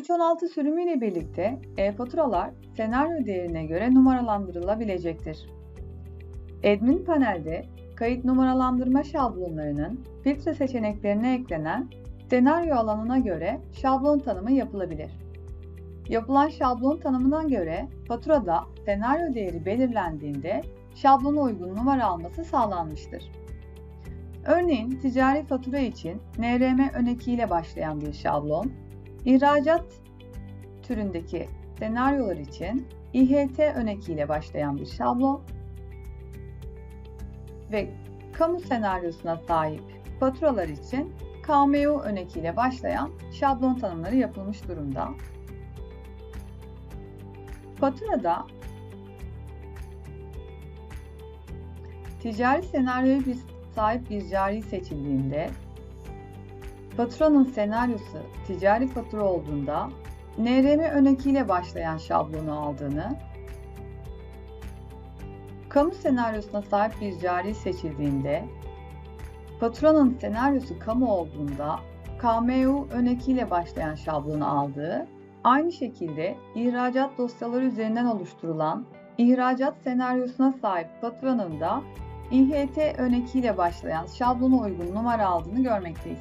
316 sürümüyle birlikte e-faturalar senaryo değerine göre numaralandırılabilecektir. Admin panelde kayıt numaralandırma şablonlarının filtre seçeneklerine eklenen senaryo alanına göre şablon tanımı yapılabilir. Yapılan şablon tanımına göre faturada senaryo değeri belirlendiğinde şablona uygun numara alması sağlanmıştır. Örneğin ticari fatura için NRM ön ile başlayan bir şablon, ihracat türündeki senaryolar için İHT ön ile başlayan bir şablon ve kamu senaryosuna sahip faturalar için KMU ön ile başlayan şablon tanımları yapılmış durumda. Faturada ticari senaryoya bir sahip bir cari seçildiğinde faturanın senaryosu ticari fatura olduğunda NRM ön ile başlayan şablonu aldığını, kamu senaryosuna sahip bir cari seçildiğinde faturanın senaryosu kamu olduğunda KMU ön ile başlayan şablonu aldığı, aynı şekilde ihracat dosyaları üzerinden oluşturulan ihracat senaryosuna sahip faturanın da İHT ön ile başlayan şablona uygun numara aldığını görmekteyiz.